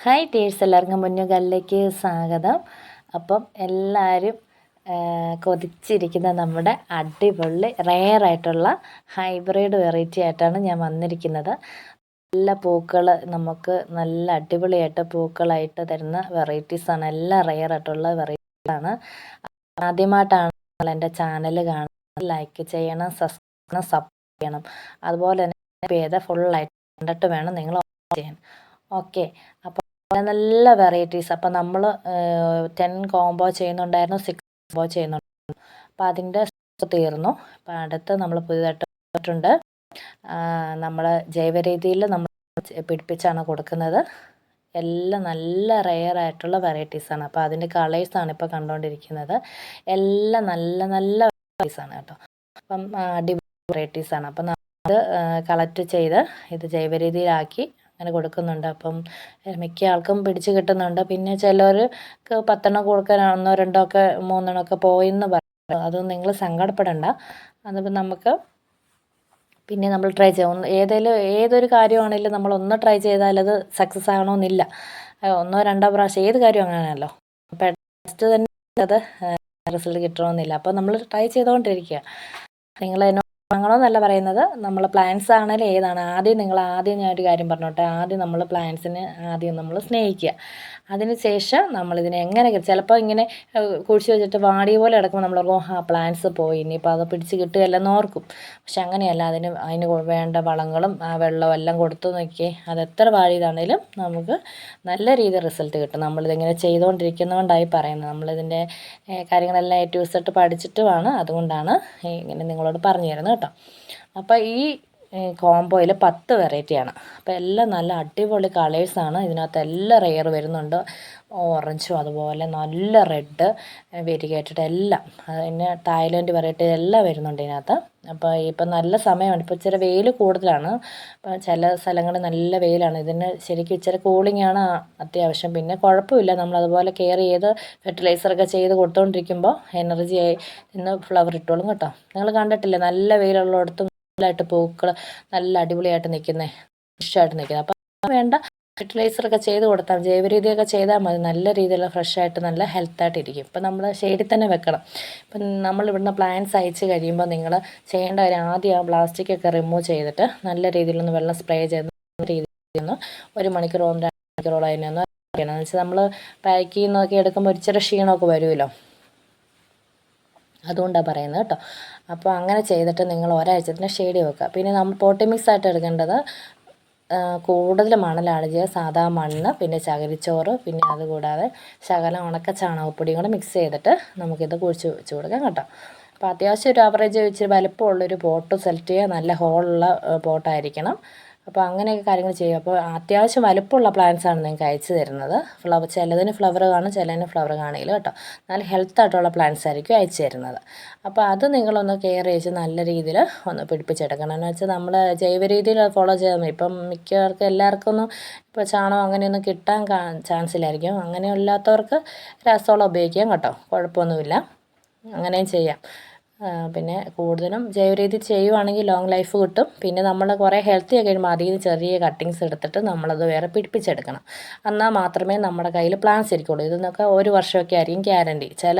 Hi ടീഴ്സ് എല്ലാവർക്കും മുന്നുകല്ലേക്ക് സ്വാഗതം. അപ്പം എല്ലാവരും കൊതിച്ചിരിക്കുന്ന നമ്മുടെ അടിപൊളി റെയർ ആയിട്ടുള്ള ഹൈബ്രിഡ് വെറൈറ്റി ആയിട്ടാണ് ഞാൻ വന്നിരിക്കുന്നത്. നല്ല പൂക്കൾ നമുക്ക് നല്ല അടിപൊളിയായിട്ട് പൂക്കളായിട്ട് തരുന്ന വെറൈറ്റീസാണ് എല്ലാം റെയർ ആയിട്ടുള്ള വെറൈറ്റീസാണ് ആദ്യമായിട്ടാണ് എന്റെ ചാനൽ കാണുന്നത്. ലൈക്ക് ചെയ്യണം സബ്സ്ക്രൈബ് ചെയ്യണം സപ്പോർട്ട് ചെയ്യണം. അതുപോലെ തന്നെ ചെയ്ത ഫുള്ളായിട്ട് കണ്ടിട്ട് വേണം നിങ്ങൾ ചെയ്യാൻ. ഓക്കെ അപ്പോൾ നല്ല വെറൈറ്റീസ് അപ്പോൾ നമ്മൾ ടെൻ കോംബോ ചെയ്യുന്നുണ്ടായിരുന്നു സിക്സ് കോംബോ ചെയ്യുന്നുണ്ടായിരുന്നു. അപ്പോൾ അതിന്റെ തീർന്നു. അപ്പോൾ അടുത്ത് നമ്മൾ പുതിയതായിട്ട് നമ്മൾ ജൈവ രീതിയിൽ നമ്മൾ പിടിപ്പിച്ചാണ് കൊടുക്കുന്നത്. എല്ലാം നല്ല റെയർ ആയിട്ടുള്ള വെറൈറ്റീസാണ് അപ്പോൾ അതിന്റെ കളേഴ്സാണ് ഇപ്പോൾ കണ്ടുകൊണ്ടിരിക്കുന്നത് എല്ലാം നല്ല നല്ല വെറൈറ്റീസാണ് കേട്ടോ. അപ്പം അടിപൊളി വെറൈറ്റീസാണ് അപ്പം നമ്മൾ കളക്ട് ചെയ്ത് ഇത് ജൈവ രീതിയിലാക്കി അങ്ങനെ കൊടുക്കുന്നുണ്ട്. അപ്പം മിക്ക ആൾക്കും പിടിച്ച് കിട്ടുന്നുണ്ട്. പിന്നെ ചിലർക്ക് പത്തെണ്ണം കൊടുക്കാൻ ഒന്നോ രണ്ടോ ഒക്കെ മൂന്നെണ്ണം ഒക്കെ പോയെന്ന് പറയുന്നത് അതൊന്നും നിങ്ങൾ സങ്കടപ്പെടണ്ട. അതിപ്പോൾ നമുക്ക് പിന്നെ നമ്മൾ ട്രൈ ചെയ്യാം. ഏതെങ്കിലും ഏതൊരു കാര്യമാണെങ്കിലും നമ്മൾ ഒന്ന് ട്രൈ ചെയ്താൽ അത് സക്സസ് ആകണമെന്നില്ല ഒന്നോ രണ്ടോ പ്രാവശ്യം ഏത് കാര്യം അങ്ങനെയാണല്ലോ. ഫസ്റ്റ് തന്നെ അത് റിസൾട്ട് കിട്ടണമെന്നില്ല അപ്പോൾ നമ്മൾ ട്രൈ ചെയ്തുകൊണ്ടിരിക്കുക നിങ്ങൾ വാങ്ങണമെന്നല്ല പറയുന്നത്. നമ്മൾ പ്ലാന്റ്സ് ആണെങ്കിലും ഏതാണ്? ആദ്യം നിങ്ങൾ ആദ്യം ഞാൻ ഒരു കാര്യം പറഞ്ഞോട്ടെ. ആദ്യം നമ്മൾ പ്ലാന്റ്സിനെ ആദ്യം നമ്മൾ സ്നേഹിക്കുക. അതിനുശേഷം നമ്മളിതിനെ എങ്ങനെ ചിലപ്പോൾ ഇങ്ങനെ കുഴിച്ചു വെച്ചിട്ട് വാടിയ പോലെ കിടക്കുമ്പോൾ നമ്മൾ ഓർക്കും ആ പ്ലാന്റ്സ് പോയി. ഇനിയിപ്പോൾ അത് പിടിച്ച് കിട്ടുകയല്ലെന്ന് ഓർക്കും. പക്ഷെ അങ്ങനെയല്ല. അതിന് അതിന് വേണ്ട വളങ്ങളും ആ വെള്ളവും എല്ലാം കൊടുത്തു നോക്കി അത് എത്ര വാടിയതാണേലും നമുക്ക് നല്ല രീതിയിൽ റിസൾട്ട് കിട്ടും. നമ്മളിതിങ്ങനെ ചെയ്തുകൊണ്ടിരിക്കുന്നതുകൊണ്ടായി പറയുന്നത്. നമ്മളിതിന്റെ കാര്യങ്ങളെല്ലാം ഏറ്റവും ടു സെറ്റ് പഠിച്ചിട്ടുമാണ്. അതുകൊണ്ടാണ് ഇങ്ങനെ നിങ്ങളോട് പറഞ്ഞു തരുന്നത് കേട്ടോ. അപ്പോൾ ഈ കോംബോയിൽ പത്ത് വെറൈറ്റിയാണ് അപ്പോൾ എല്ലാം നല്ല അടിപൊളി കളേഴ്സാണ് ഇതിനകത്ത് എല്ലാം റെയർ വരുന്നുണ്ട്. ഓറഞ്ചും അതുപോലെ നല്ല റെഡ് വെരിഗേറ്റഡ് എല്ലാം പിന്നെ തായ്ലൻഡ് വെറൈറ്റി എല്ലാം വരുന്നുണ്ട് ഇതിനകത്ത്. അപ്പോൾ ഇപ്പം നല്ല സമയമാണ്. ഇപ്പോൾ ഇച്ചിരി വെയിൽ കൂടുതലാണ്. അപ്പോൾ ചില സ്ഥലങ്ങളിൽ നല്ല വെയിലാണ്. ഇതിന് ശരിക്കും ഇച്ചിരി കൂളിംഗ് ആണ് അത്യാവശ്യം. പിന്നെ കുഴപ്പമില്ല. നമ്മൾ അതുപോലെ കെയർ ചെയ്ത് ഫെർട്ടിലൈസറൊക്കെ ചെയ്ത് കൊടുത്തുകൊണ്ടിരിക്കുമ്പോൾ എനർജി ആയി ഇന്ന് ഫ്ലവർ ഇട്ടോളും കേട്ടോ. നിങ്ങൾ കണ്ടിട്ടില്ലേ? നല്ല വെയിലുള്ളിടത്തും നല്ലതായിട്ട് പൂക്കൾ നല്ല അടിപൊളിയായിട്ട് നിൽക്കുന്നത് ഫ്രഷായിട്ട് നിൽക്കുന്നത് അപ്പോൾ വേണ്ട. ഫെർട്ടിലൈസറൊക്കെ ചെയ്ത് കൊടുത്താൽ ജൈവ രീതിയൊക്കെ ചെയ്താൽ മതി. നല്ല രീതിയിലുള്ള ഫ്രഷായിട്ട് നല്ല ഹെൽത്തായിട്ടിരിക്കും ഇപ്പം നമ്മൾ ഷെയ്ഡിൽ തന്നെ വെക്കണം. ഇപ്പം നമ്മൾ ഇവിടുന്ന് പ്ലാന്റ്സ് അയച്ച് കഴിയുമ്പോൾ നിങ്ങൾ ചെയ്യേണ്ട കാര്യം ആദ്യം ആ പ്ലാസ്റ്റിക് ഒക്കെ റിമൂവ് ചെയ്തിട്ട് നല്ല രീതിയിലൊന്ന് വെള്ളം സ്പ്രേ ചെയ്ത് രീതിയിൽ ഒന്ന് ഒരു ഒന്ന് രണ്ട് മണിക്കൂറോളം അതിനൊന്ന് അറിയണം എന്ന് വെച്ചാൽ നമ്മൾ പാക്ക് ചെയ്യുന്നതൊക്കെ എടുക്കുമ്പോൾ ഒരു ചെറിയ ക്ഷീണമൊക്കെ വരുമല്ലോ. അതുകൊണ്ടാണ് പറയുന്നത് കേട്ടോ. അപ്പോൾ അങ്ങനെ ചെയ്തിട്ട് നിങ്ങൾ ഒരാഴ്ചത്തിന് ഷെയ്ഡ് വെക്കുക. പിന്നെ നമ്മൾ പോട്ടി മിക്സ് ആയിട്ട് എടുക്കേണ്ടത് കൂടുതൽ മണലാണ് ചെയ്യുക സാധാ മണ്ണ് പിന്നെ ചകിരിച്ചോറ് പിന്നെ അതുകൂടാതെ ശകലം ഉണക്ക ചാണകപ്പൊടിയും കൂടെ മിക്സ് ചെയ്തിട്ട് നമുക്കിത് കുഴിച്ച് വെച്ച് കൊടുക്കാം കേട്ടോ. അപ്പോൾ അത്യാവശ്യം ഒരു ആവറേജ് വെച്ച് വലിപ്പമുള്ളൊരു പോട്ട് സെലക്ട് ചെയ്യുക നല്ല ഹോളുള്ള പോട്ടായിരിക്കണം അപ്പോൾ അങ്ങനെയൊക്കെ കാര്യങ്ങൾ ചെയ്യും അപ്പോൾ അത്യാവശ്യം വലുപ്പമുള്ള പ്ലാന്റ്സ് ആണ് നിങ്ങൾക്ക് അയച്ചു തരുന്നത്. ഫ്ലവർ ചിലതിന് ഫ്ലവർ കാണും ചിലതിന് ഫ്ലവർ കാണില്ല കേട്ടോ. നല്ല ഹെൽത്ത് ആയിട്ടുള്ള പ്ലാന്റ്സ് ആയിരിക്കും അയച്ചു തരുന്നത്. അപ്പോൾ അത് നിങ്ങളൊന്ന് കെയർ ചെയ്ത് നല്ല രീതിയിൽ ഒന്ന് പിടിപ്പിച്ചെടുക്കണം. എന്ന് വെച്ചാൽ നമ്മൾ ജൈവ രീതിയിൽ ഫോളോ ചെയ്യാൻ ഇപ്പം മിക്കവർക്കും എല്ലാവർക്കും ഒന്നും ഇപ്പോൾ ചാണകം അങ്ങനെയൊന്നും കിട്ടാൻ ചാൻസ് ഇല്ലായിരിക്കും. അങ്ങനെ ഇല്ലാത്തവർക്ക് രാസവളം ഉപയോഗിക്കാം കേട്ടോ. കുഴപ്പമൊന്നുമില്ല. അങ്ങനെയും ചെയ്യാം. പിന്നെ കൂടുതലും ജൈവരീതി ചെയ്യുവാണെങ്കിൽ ലോങ് ലൈഫ് കിട്ടും. പിന്നെ നമ്മൾ കുറേ ഹെൽത്തി ഒക്കെ കഴിയുമ്പോൾ അതിൽ നിന്ന് ചെറിയ കട്ടിങ്സ് എടുത്തിട്ട് നമ്മളത് വേറെ പിടിപ്പിച്ചെടുക്കണം. എന്നാൽ മാത്രമേ നമ്മുടെ കയ്യിൽ പ്ലാന്റ്സ് ഇരിക്കുള്ളൂ. ഇതെന്നൊക്കെ ഒരു വർഷമൊക്കെ ആയിരിക്കും ഗ്യാരണ്ടി ചില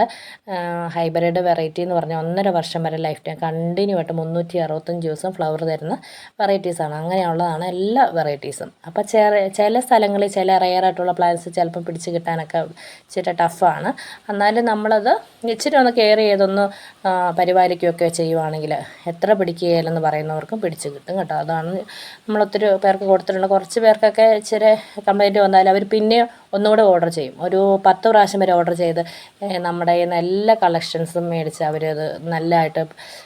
ഹൈബ്രിഡ് വെറൈറ്റി എന്ന് പറഞ്ഞാൽ ഒന്നര വർഷം വരെ ലൈഫ് ടൈം കണ്ടിന്യൂ ആയിട്ട് മുന്നൂറ്റി അറുപത്തഞ്ച് ദിവസം ഫ്ലവർ തരുന്ന വെറൈറ്റീസാണ് അങ്ങനെയുള്ളതാണ് എല്ലാ വെറൈറ്റീസും അപ്പോൾ ചെറിയ ചില സ്ഥലങ്ങളിൽ ചില റെയർ ആയിട്ടുള്ള പ്ലാന്റ്സ് ചിലപ്പോൾ പിടിച്ച് കിട്ടാനൊക്കെ ഇച്ചിരി ടഫാണ് എന്നാലും നമ്മളത് ഇച്ചിരി ഒന്ന് കെയർ ചെയ്തൊന്ന് ആ, പരിപാലിക്കുകയൊക്കെ ചെയ്യുവാണെങ്കിൽ എത്ര പിടിക്കുകയില്ലെന്ന് പറയുന്നവർക്കും പിടിച്ച് കിട്ടും കേട്ടോ. അതാണ് നമ്മളൊത്തിരി പേർക്ക് കൊടുത്തിട്ടുണ്ട്. കുറച്ച് പേർക്കൊക്കെ ഇച്ചിരി കംപ്ലൈന്റ് വന്നാൽ അവർ പിന്നെയും ഒന്നുകൂടെ ഓർഡർ ചെയ്യും. ഒരു പത്ത് പ്രാവശ്യം വരെ ഓർഡർ ചെയ്ത് നമ്മുടെ നിന്ന് എല്ലാ കളക്ഷൻസും മേടിച്ച് അവരത് നല്ലതായിട്ട്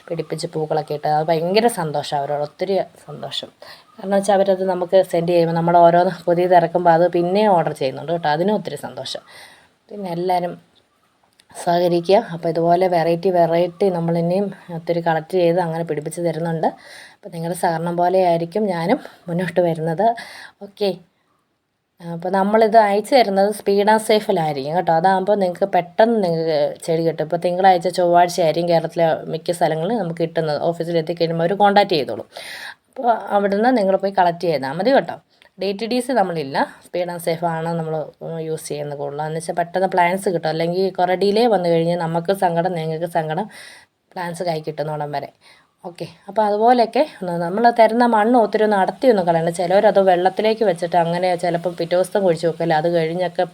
പിടിപ്പിച്ച് പൂക്കളൊക്കെ ഇട്ട് അത് ഭയങ്കര സന്തോഷം അവരോട്. ഒത്തിരി സന്തോഷം. കാരണം വെച്ചാൽ അവരത് നമുക്ക് സെൻഡ് ചെയ്യുമ്പോൾ നമ്മൾ ഓരോ പുതിയത് ഇറക്കുമ്പോൾ അത് പിന്നെയും ഓർഡർ ചെയ്യുന്നുണ്ട് കേട്ടോ. അതിനും ഒത്തിരി സന്തോഷം. പിന്നെ എല്ലാവരും സഹകരിക്കുക. അപ്പോൾ ഇതുപോലെ വെറൈറ്റി വെറൈറ്റി നമ്മൾ ഇനിയും ഒത്തിരി കളക്ട് ചെയ്ത് അങ്ങനെ പിടിപ്പിച്ച് തരുന്നുണ്ട്. അപ്പോൾ നിങ്ങളുടെ സഹകരണം പോലെ ആയിരിക്കും ഞാനും മുന്നോട്ട് വരുന്നത്. ഓക്കെ അപ്പോൾ നമ്മളിത് അയച്ചു തരുന്നത് സ്പീഡ് ആൻഡ് സേഫിലായിരിക്കും കേട്ടോ. അതാകുമ്പോൾ നിങ്ങൾക്ക് പെട്ടെന്ന് നിങ്ങൾക്ക് ചെടി കിട്ടും. ഇപ്പോൾ തിങ്കളാഴ്ച ചൊവ്വാഴ്ച ആയിരിക്കും കേരളത്തിലെ മിക്ക സ്ഥലങ്ങളിൽ നമുക്ക് കിട്ടുന്നത്. ഓഫീസിൽ എത്തിക്കഴിയുമ്പോൾ അവർ കോൺടാക്ട് ചെയ്തോളും. അപ്പോൾ അവിടുന്ന് നിങ്ങൾ പോയി കളക്ട് ചെയ്താൽ മതി കേട്ടോ. ഡി ടി ഡി നമ്മളില്ല. സ്പീഡ് ആൻഡ് സേഫ് ആണ് നമ്മൾ യൂസ് ചെയ്യുന്നത് കൂടുതലും. എന്ന് വെച്ചാൽ പെട്ടെന്ന് പ്ലാൻസ് കിട്ടും. അല്ലെങ്കിൽ കുറേ ഡിലേ വന്നു കഴിഞ്ഞാൽ നമുക്ക് സങ്കടം നിങ്ങൾക്ക് സങ്കടം പ്ലാൻസ് കൈ കിട്ടുന്നോടം വരെ. ഓക്കെ. അപ്പോൾ അതുപോലെയൊക്കെ നമ്മൾ തരുന്ന മണ്ണ് ഒത്തിരി ഒന്ന് അടത്തിയൊന്നും കളയണം. ചിലവരത് വെള്ളത്തിലേക്ക് വെച്ചിട്ട് അങ്ങനെ ചിലപ്പോൾ പിറ്റേ ദിവസം കുഴിച്ച് വെക്കില്ല അത് കഴിഞ്ഞൊക്കെ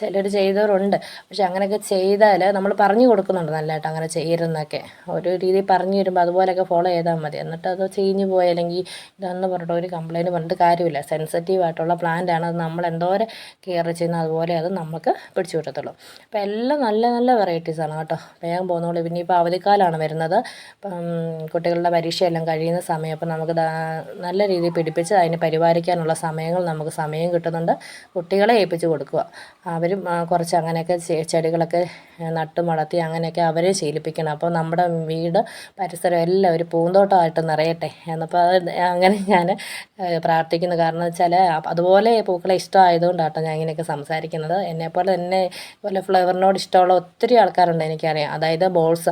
ചിലർ ചെയ്തവരുണ്ട്. പക്ഷെ അങ്ങനെയൊക്കെ ചെയ്താൽ നമ്മൾ പറഞ്ഞു കൊടുക്കുന്നുണ്ട് നല്ലതായിട്ട് അങ്ങനെ ചെയ്യരുതെന്നൊക്കെ ഒരു രീതി പറഞ്ഞു തരുമ്പോൾ അതുപോലെയൊക്കെ ഫോളോ ചെയ്താൽ മതി. എന്നിട്ട് അത് ചീഞ്ഞു പോയി അല്ലെങ്കിൽ ഇതെന്ന് പറഞ്ഞിട്ട് ഒരു കംപ്ലയിന്റ് പറഞ്ഞിട്ട് കാര്യമില്ല. സെൻസിറ്റീവ് ആയിട്ടുള്ള പ്ലാന്റ് ആണ്. അത് നമ്മൾ എന്തോരം കെയർ ചെയ്യുന്ന അതുപോലെ അത് നമുക്ക് പിടിച്ചു കിട്ടത്തുള്ളൂ അപ്പോൾ എല്ലാം നല്ല നല്ല വെറൈറ്റീസാണ് കേട്ടോ. വേഗം പോകുന്നുള്ളൂ പിന്നെ ഇപ്പോൾ അവധിക്കാലമാണ് വരുന്നത്. ഇപ്പം കുട്ടികളുടെ പരീക്ഷയെല്ലാം കഴിയുന്ന സമയം അപ്പം നമുക്ക് നല്ല രീതിയിൽ പിടിപ്പിച്ച് അതിനെ പരിപാലിക്കാനുള്ള സമയങ്ങൾ നമുക്ക് സമയം കിട്ടുന്നുണ്ട്. കുട്ടികളെ ഏൽപ്പിച്ച് കൊടുക്കുക. അവരും കുറച്ച് അങ്ങനെയൊക്കെ ചെടികളൊക്കെ നട്ട് വളർത്തി അങ്ങനെയൊക്കെ അവരെ ശീലിപ്പിക്കണം. അപ്പോൾ നമ്മുടെ വീട് പരിസരം എല്ലാം ഒരു പൂന്തോട്ടമായിട്ട് നിറയട്ടെ എന്നപ്പോൾ അത് അങ്ങനെ ഞാൻ പ്രാർത്ഥിക്കുന്നു. കാരണം വെച്ചാൽ അതുപോലെ പൂക്കളെ ഇഷ്ടമായതുകൊണ്ടാട്ടോ ഞാൻ ഇങ്ങനെയൊക്കെ സംസാരിക്കുന്നത്. എന്നെപ്പോലെ തന്നെ പോലെ ഫ്ലവറിനോട് ഇഷ്ടമുള്ള ഒത്തിരി ആൾക്കാരുണ്ട് എനിക്കറിയാം. അതായത് ബോൾസ്.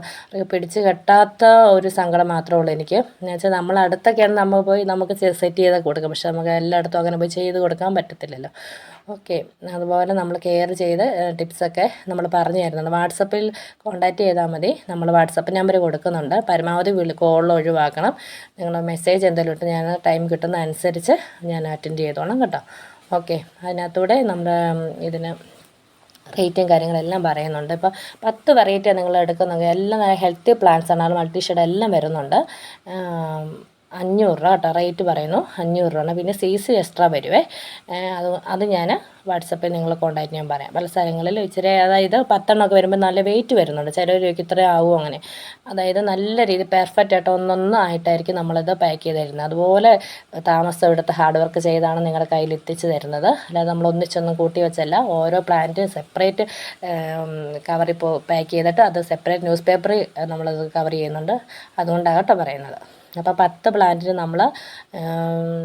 പിടിച്ച് കെട്ടാത്ത ഒരു സങ്കടം മാത്രമേ ഉള്ളൂ എനിക്ക്. എന്ന് വെച്ചാൽ നമ്മൾ അടുത്തൊക്കെയാണ് നമ്മൾ പോയി നമുക്ക് സെറ്റ് ചെയ്ത് കൊടുക്കാം. പക്ഷെ നമുക്ക് എല്ലായിടത്തും അങ്ങനെ പോയി ചെയ്ത് കൊടുക്കാൻ പറ്റത്തില്ലല്ലോ. ഓക്കെ അതുപോലെ നമ്മൾ കെയർ ചെയ്ത് ടിപ്സൊക്കെ നമ്മൾ പറഞ്ഞു തരുന്നുണ്ട്. വാട്സപ്പിൽ കോൺടാക്റ്റ് ചെയ്താൽ മതി. നമ്മൾ വാട്സപ്പ് നമ്പർ കൊടുക്കുന്നുണ്ട്. പരമാവധി വിളി കോൾ ഒഴിവാക്കണം. നിങ്ങൾ മെസ്സേജ് എന്തെങ്കിലും ഇട്ട് ഞാൻ ടൈം കിട്ടുന്ന അനുസരിച്ച് ഞാൻ അറ്റൻഡ് ചെയ്തോളാം കേട്ടോ. ഓക്കെ അതിനകത്തൂടെ നമ്മുടെ ഇതിന് റേറ്റും കാര്യങ്ങളെല്ലാം പറയുന്നുണ്ട്. ഇപ്പോൾ പത്ത് വെറൈറ്റി നിങ്ങൾ എടുക്കുന്നെങ്കിൽ എല്ലാം ഹെൽത്തി പ്ലാന്റ്സ് ആണ്. മൾട്ടി ഷെയ്ഡ് എല്ലാം വരുന്നുണ്ട്. അഞ്ഞൂറ് രൂപ കേട്ടോ. റേറ്റ് പറയുന്നു. അഞ്ഞൂറ് രൂപ പിന്നെ സി സി എക്സ്ട്രാ വരുവേ അത് അത് ഞാൻ വാട്സപ്പിൽ നിങ്ങൾ കോൺടാക്ട് ചെയ്യാൻ പറയാം. പല സ്ഥലങ്ങളിൽ ഇച്ചിരി അതായത് പത്തെണ്ണമൊക്കെ വരുമ്പോൾ നല്ല വെയിറ്റ് വരുന്നുണ്ട്. ചില രൂപയ്ക്ക് ഇത്ര ആവും അങ്ങനെ. അതായത് നല്ല രീതി പെർഫെക്റ്റ് ആയിട്ട് ഒന്നൊന്നും ആയിട്ടായിരിക്കും നമ്മളിത് പാക്ക് ചെയ്ത് തരുന്നത്. അതുപോലെ താമസം എടുത്ത് ഹാർഡ് വർക്ക് ചെയ്താണ് നിങ്ങളുടെ കയ്യിൽ എത്തിച്ച് തരുന്നത്. അല്ലാതെ നമ്മൾ ഒന്നിച്ചൊന്നും കൂട്ടി വെച്ചല്ല. ഓരോ പ്ലാന്റ് സെപ്പറേറ്റ് കവറിൽ പാക്ക് ചെയ്തിട്ട് അത് സെപ്പറേറ്റ് ന്യൂസ് പേപ്പറിൽ നമ്മളത് കവർ ചെയ്യുന്നുണ്ട്. അതുകൊണ്ടാകട്ടെ പറയുന്നത്. അപ്പോൾ പത്ത് പ്ലാന്റിന് നമ്മൾ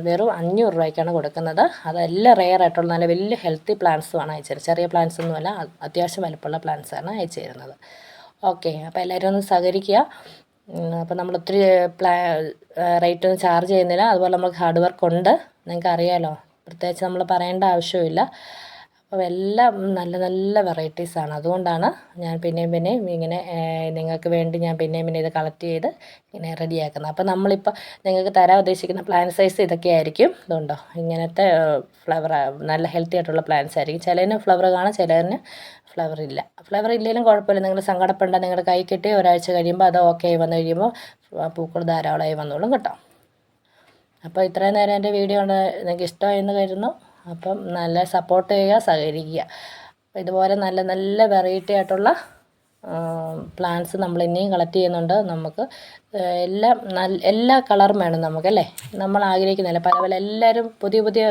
വെറും അഞ്ഞൂറ് രൂപയ്ക്കാണ് കൊടുക്കുന്നത്. അതെല്ലാം റെയർ ആയിട്ടുള്ള നല്ല വലിയ ഹെൽത്തി പ്ലാന്റ്സുമാണ് അയച്ചത് ചെറിയ പ്ലാന്റ്സ് ഒന്നുമല്ല അത്യാവശ്യം വലുപ്പമുള്ള പ്ലാന്റ്സാണ് അയച്ചു തരുന്നത്. ഓക്കെ അപ്പോൾ എല്ലാവരും ഒന്ന് സഹകരിക്കുക. അപ്പോൾ നമ്മൾ ഒത്തിരി പ്ലാ റേറ്റ് ഒന്നും ചാർജ് ചെയ്യുന്നില്ല. അതുപോലെ നമുക്ക് ഹാർഡ് വർക്ക് ഉണ്ട്. നിങ്ങൾക്ക് അറിയാമല്ലോ പ്രത്യേകിച്ച് നമ്മൾ പറയേണ്ട ആവശ്യമില്ല അപ്പോൾ എല്ലാം നല്ല നല്ല വെറൈറ്റീസാണ് അതുകൊണ്ടാണ് ഞാൻ പിന്നെയും പിന്നെയും ഇങ്ങനെ നിങ്ങൾക്ക് വേണ്ടി ഞാൻ പിന്നെയും പിന്നെ ഇത് കളക്ട് ചെയ്ത് ഇങ്ങനെ റെഡിയാക്കുന്നത് അപ്പോൾ നമ്മളിപ്പോൾ നിങ്ങൾക്ക് തരാൻ ഉദ്ദേശിക്കുന്ന പ്ലാൻ സൈസ് ഇതൊക്കെ ആയിരിക്കും. ഇതുണ്ടോ? ഇങ്ങനത്തെ ഫ്ലവർ നല്ല ഹെൽത്തി ആയിട്ടുള്ള പ്ലാന്റ്സ് ആയിരിക്കും. ചിലതിന് ഫ്ലവർ കാണാം ചിലതിന് ഫ്ലവർ ഇല്ല. ഫ്ലവർ ഇല്ലെങ്കിലും കുഴപ്പമില്ല. നിങ്ങൾ സങ്കടപ്പെടേണ്ട. നിങ്ങളുടെ കൈ കിട്ടി ഒരാഴ്ച കഴിയുമ്പോൾ അത് ഓക്കെ ആയി വന്നു കഴിയുമ്പോൾ പൂക്കൾ ധാരാളമായി വന്നോളും കേട്ടോ. അപ്പോൾ ഇത്രയും നേരം എന്റെ വീഡിയോ നിങ്ങൾക്ക് ഇഷ്ടമായി എന്ന് കരുതുന്നു. അപ്പം നല്ല സപ്പോർട്ട് ചെയ്യുക സഹകരിക്കുക. ഇതുപോലെ നല്ല നല്ല വെറൈറ്റി ആയിട്ടുള്ള പ്ലാന്റ്സ് നമ്മൾ ഇനിയും കളക്ട് ചെയ്യുന്നുണ്ട്. നമുക്ക് എല്ലാം നല്ല എല്ലാ കളറും വേണം നമുക്കല്ലേ നമ്മൾ ആഗ്രഹിക്കുന്നില്ല. പല പല എല്ലാവരും പുതിയ പുതിയ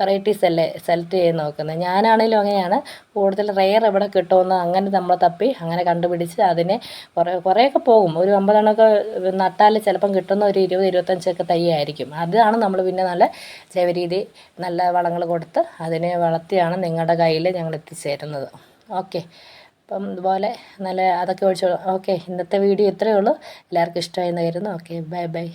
വെറൈറ്റീസ് അല്ലേ സെലക്ട് ചെയ്ത് നോക്കുന്നത്. ഞാനാണെങ്കിലും അങ്ങനെയാണ്. കൂടുതൽ റെയർ എവിടെ കിട്ടുമെന്ന് അങ്ങനെ നമ്മൾ തപ്പി അങ്ങനെ കണ്ടുപിടിച്ച് അതിനെ കുറേ കുറേയൊക്കെ പോകും. ഒരു അമ്പതെണ്ണമൊക്കെ നട്ടാൽ ചിലപ്പം കിട്ടുന്ന ഒരു ഇരുപത് ഇരുപത്തഞ്ചൊക്കെ തയ്യായിരിക്കും. അതാണ് നമ്മൾ പിന്നെ നല്ല ജൈവരീതി നല്ല വളങ്ങൾ കൊടുത്ത് അതിനെ വളർത്തിയാണ് നിങ്ങളുടെ കയ്യിൽ ഞങ്ങൾ എത്തിച്ചേരുന്നത്. ഓക്കെ. അപ്പം ഇതുപോലെ നല്ല അതൊക്കെ ഒഴിച്ചു ഓക്കെ ഇന്നത്തെ വീഡിയോ ഇത്രയേ ഉള്ളൂ. എല്ലാവർക്കും ഇഷ്ടമായി എന്ന് കരുതുന്നു. Okay bye bye.